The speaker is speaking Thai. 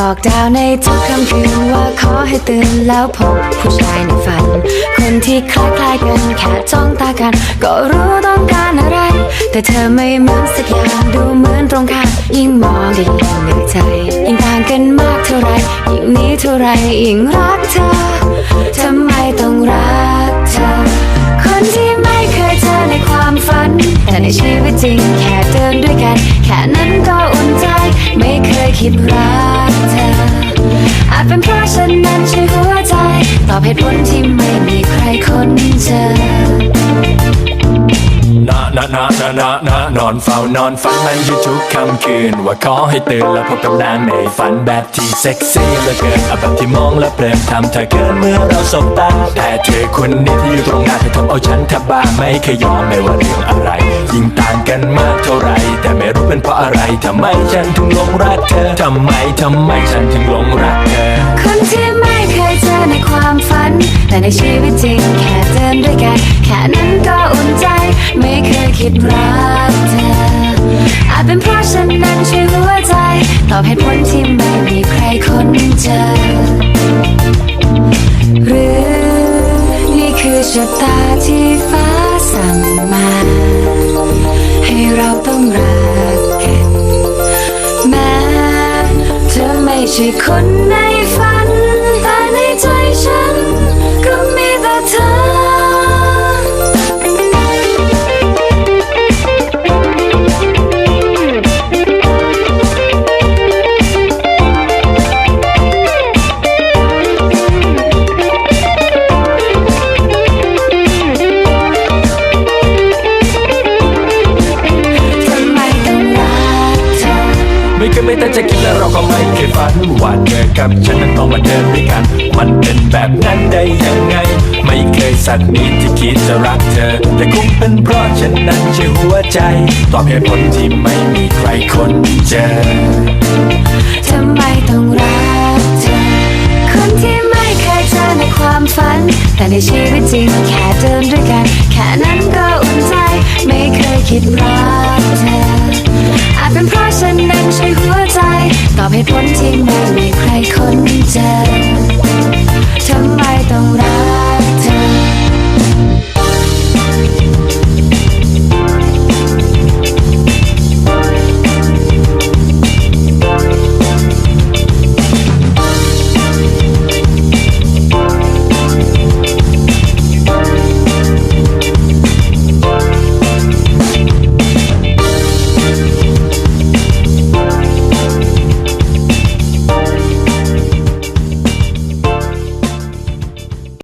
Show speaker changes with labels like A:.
A: บอกดาวในทุกค่ำคืนว่าขอให้ตื่นแล้วพบผู้ชายในฝัน คนที่คล้ายๆกันแค่จ้องตากัน ก็รู้ต้องการอะไร แต่เธอไม่เหมือนสักอย่างดูเหมือนตรงข้ามยิ่งมองยิ่งเหนื่อยใจ ยิ่งต่างกันมากเท่าไรยิ่งนี้เท่าไรยิ่งรักเธอทำไมต้องรักเธอ คนที่ไม่เคยเจอในความฝัน แต่ในชีวิตจริงแค่เดินด้วยกัน แค่นั้นก็อุ่นใจ ไม่เคยคิดรัก ตอบเหตุผลที่ไม่มีใครค้นเจอ
B: นะนะนะนะนะนะนอนเฝ้านอนฝันมันอยู่ทุกค่ำคืน ว่าขอให้ตื่นแล้วพบกับนางในฝันแบบที่เซ็กซี่เหลือเกินเอาแบบที่มองแล้วเพลินทำเธอเกินเมื่อเราสบตาแต่เธอคนนี้ที่อยู่ตรงหน้าเธอทำเอาฉันแทบบ้าไม่เคยยอมไม่ว่าเรื่องอะไร ยิ่งต่างกันมากเท่าไรแต่ไม่รู้เป็นเพราะอะไรทำไมฉันถึงหลงรักเธอทำไมทำไมฉันถึงหลงรักเธอ
A: คนที่ไม่ ในความฝัน แต่ในชีวิตจริงแค่เดินด้วยกัน แค่นั้นก็อุ่นใจ ไม่เคยคิดรักเธอ อาจเป็นเพราะฉันนั้นใช่หัวใจ ตอบเหตุผลที่ไม่มีใครค้นเจอ หรือ นี่คือชะตาที่ฟ้าสั่งมา ให้เราต้องรักกันแม้เธอไม่ใช่คนในฝัน ไม่เค
B: ยไม่ตั้งใจคิดและเราก็ไม่เคยฝันว่าเธอกับฉันนั้นต้องมาเดินด้วยกัน มันเป็นแบบนั้นได้ยังไง ไม่เคยสักนิดที่คิดจะรักเธอ แต่คงเป็นเพราะฉันนั้นใช่หัวใจ ตอบเหตุผลที่ไม่มีใครคนเจอ
A: ทำไมต้องรักเธอ คนที่ไม่เคยเจอในความฝัน แต่ในชีวิตจริงแค่เดินด้วยกัน แค่นั้นก็อุ่นใจ ไม่เคยคิดรักเธอ พ้นที่ไม่มีใครค้นเจอ